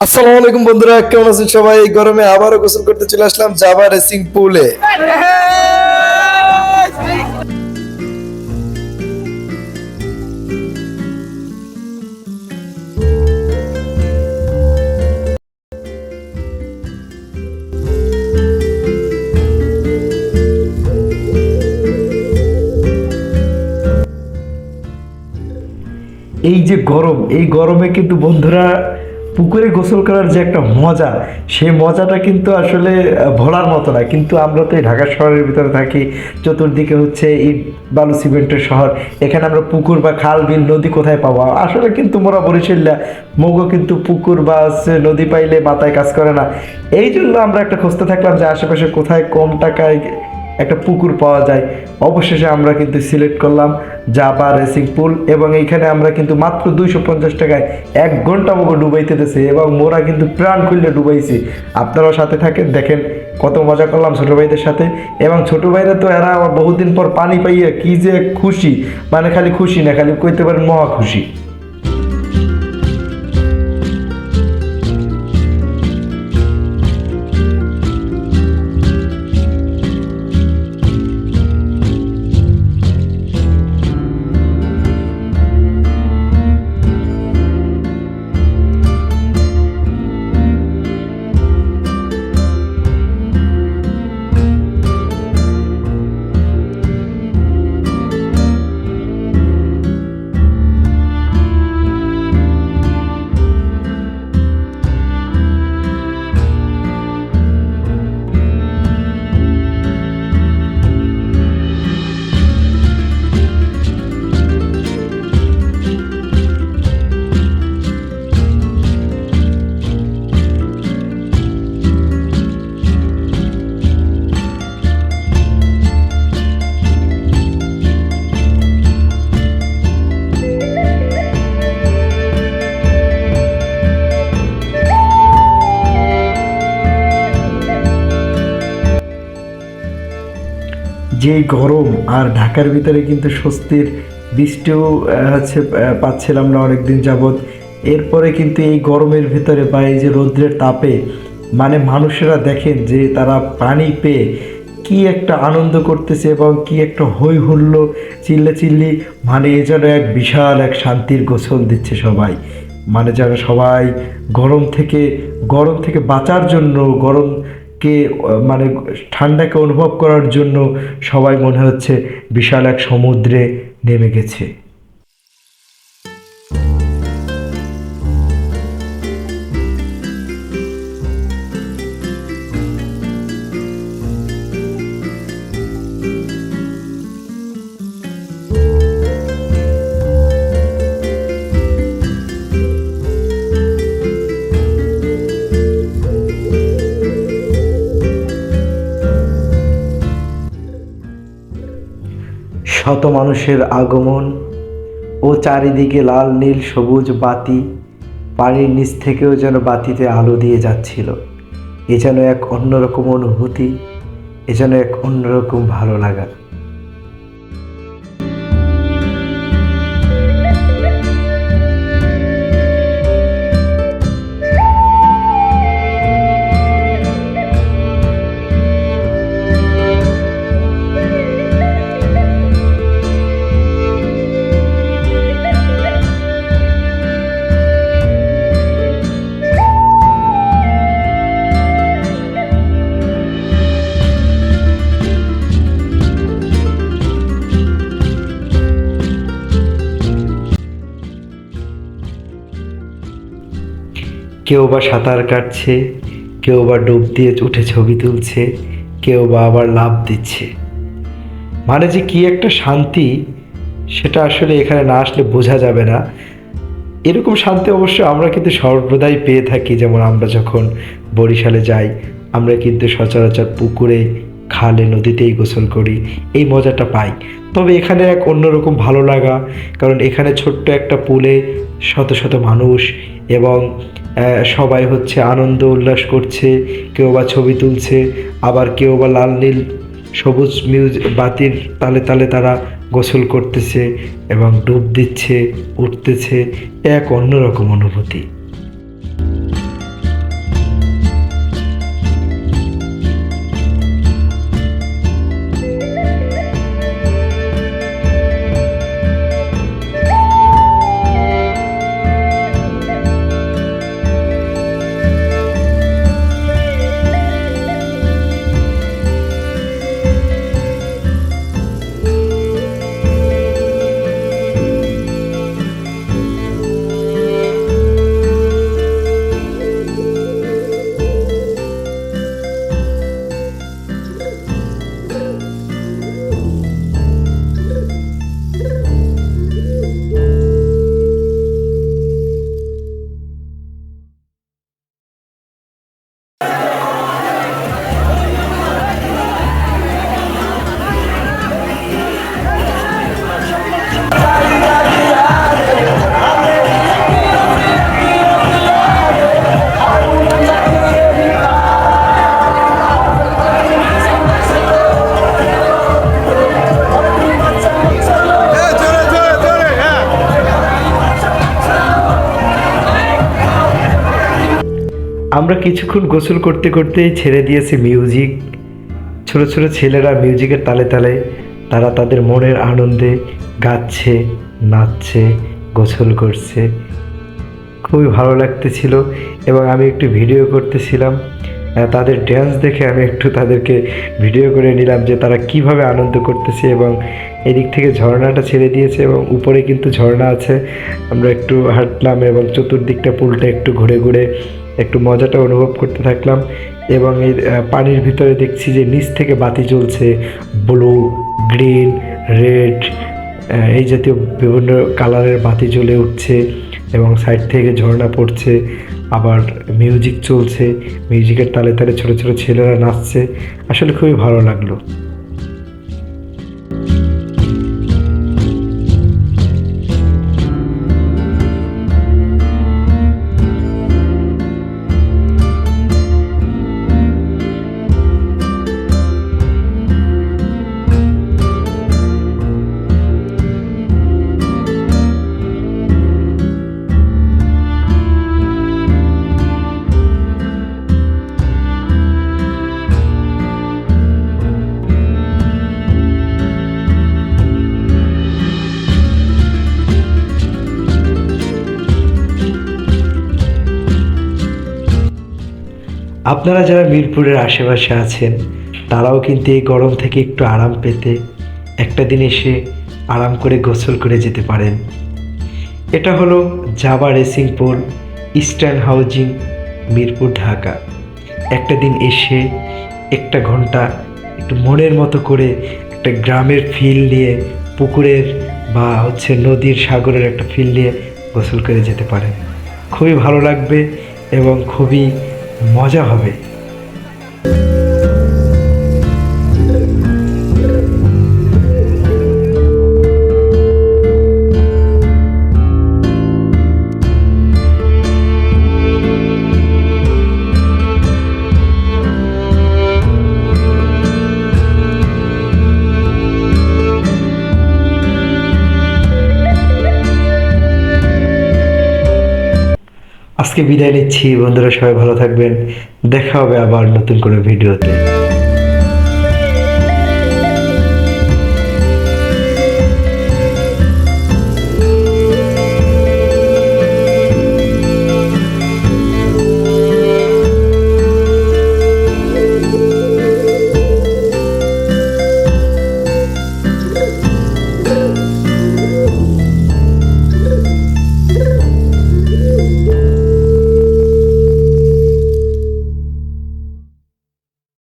আসসালামু আলাইকুম বন্ধুরা, কেমন আছেন সবাই? এই গরমে আবারও গোসল করতে চলে আসলাম জাভা রেসিং পুলে। এই যে গরম, এই গরমে কিন্তু বন্ধুরা পুকুরে গোসল করার যে একটা মজা, সেই মজাটা কিন্তু আসলে ভোলার মতো না। কিন্তু আমরা তো এই ঢাকা শহরের ভিতরে থাকি, চতুর্দিকে হচ্ছে ইট, বালু সিমেন্টের শহর, এখানে আমরা পুকুর বা খাল, বিল, নদী কোথায় পাবো? আসলে কিন্তু মোরা বরিশাল্লা মগো কিন্তু পুকুর বা নদী পাইলে মাথায় কাজ করে না। এই জন্য আমরা একটা খুঁজতে থাকলাম যে আশেপাশে কোথায় কম টাকায় একটা পুকুর পাওয়া যায়। অবশেষে আমরা কিন্তু সিলেক্ট করলাম জাবা রেসিং পুল এবং এইখানে আমরা কিন্তু মাত্র দুইশো পঞ্চাশ টাকায় এক ঘণ্টা মতো ডুবাইতে দিয়েছি এবং মোরা কিন্তু প্রাণ খুললে ডুবাইছি। আপনারাও সাথে থাকেন, দেখেন কত মজা করলাম ছোটো ভাইদের সাথে। এবং ছোটো ভাইরা তো এরা আবার বহুদিন পর পানি পাইয়ে কি যে খুশি মানে খালি খুশি না, খালি কইতে পারেন মহা খুশি। যে গরম আর ঢাকার ভিতরে কিন্তু স্বস্তির বৃষ্টিও হচ্ছে পাচ্ছিলাম না অনেক দিন যাবৎ। এরপরে কিন্তু এই গরমের ভিতরে বা এই যে রৌদ্রের তাপে মানে মানুষেরা দেখেন যে তারা পানি পেয়ে কি একটা আনন্দ করতেছে এবং কি একটা হই হুল্লো চিল্লে চিল্লি মানে এ যেন এক বিশাল এক শান্তির গোসল দিচ্ছে সবাই। মানে যেন সবাই গরম থেকে গরম থেকে বাঁচার জন্য গরমকে আহ, মানে ঠান্ডাকে অনুভব করার জন্য সবাই মনে হচ্ছে বিশাল এক সমুদ্রে নেমে গেছে। শত মানুষের আগমন ও চারিদিকে লাল, নীল, সবুজ বাতি পানির নিচ থেকেও যেন বাতিতে আলো দিয়ে যাচ্ছিল। এ যেন এক অন্যরকম অনুভূতি, এ যেন এক অন্যরকম ভালো লাগা। কেউ বা সাঁতার কাটছে, কেউ বা ডুব দিয়ে উঠে ছবি তুলছে, কেউ বা আবার লাভ দিচ্ছে। মানে যে কী একটা শান্তি, সেটা আসলে এখানে না আসলে বোঝা যাবে না। এরকম শান্তি অবশ্য আমরা কিন্তু সর্বদাই পেয়ে থাকি, যেমন আমরা যখন বরিশালে যাই, আমরা কিন্তু সচরাচর পুকুরে, খালে, নদীতেই গোসল করি, এই মজাটা পাই। তবে এখানে এক অন্যরকম ভালো লাগা, কারণ এখানে ছোট্ট একটা পুলে শত শত মানুষ এবং সবাই হচ্ছে আনন্দ উল্লাস করছে, কেউ বা ছবি তুলছে, আবার কেউ বা লাল, নীল, সবুজ, মিউজ, বাতির তালে তালে তারা গোসল করতেছে এবং ডুব দিচ্ছে, উঠতেছে, এক অন্যরকম অনুভূতি। আমরা কিছুক্ষণ গোসল করতে করতেই ছেড়ে দিয়েছি মিউজিক ছোট ছোট ছেলেরা মিউজিকের তালে তালে তারা তাদের মনের আনন্দে গাচ্ছে, নাচছে, গোসল করছে। খুবই ভালো লাগতেছিল এবং আমি একটু ভিডিও করতেছিলাম। তাদের ড্যান্স দেখে আমি একটু তাদেরকে ভিডিও করে নিলাম যে তারা কীভাবে আনন্দ করতেছে এবং এদিক থেকে ঝর্ণাটা ছেড়ে দিয়েছে এবং উপরে কিন্তু ঝর্ণা আছে। আমরা একটু হাঁটলাম এবং চতুর্দিকটা পুলটা একটু ঘুরে ঘুরে একটু মজাটা অনুভব করতে থাকলাম এবং এই পানির ভিতরে দেখছি যে নিচ থেকে বাতি জ্বলছে ব্লু গ্রিন রেড এই জাতীয় বিভিন্ন কালারের বাতি জ্বলে উঠছে এবং সাইড থেকে ঝর্ণা পড়ছে, আবার মিউজিক চলছে মিউজিকের তালে তালে ছোট ছোট ছেলেরা নাচছে, আসলে খুবই ভালো লাগল। আপনারা যারা মিরপুরের আশেপাশে আছেন, তারাও কিন্তু এই গরম থেকে একটু আরাম পেতে একটা দিন এসে আরাম করে গোসল করে যেতে পারেন। এটা হলো জাবা racing pool, eastern housing, Mirpur, Dhaka. একটা দিন এসে একটা ঘণ্টা একটু মনের মতো করে একটা গ্রামের ফিল নিয়ে, পুকুরের বা হচ্ছে নদীর সাগরের একটা ফিল নিয়ে গোসল করে যেতে পারেন। খুবই ভালো লাগবে এবং খুবই মজা হবে। আজকে বিদায় নিচ্ছি। বন্ধুরা সবাই ভালো থাকবেন। দেখা হবে আবার নতুন কোনো ভিডিওতে।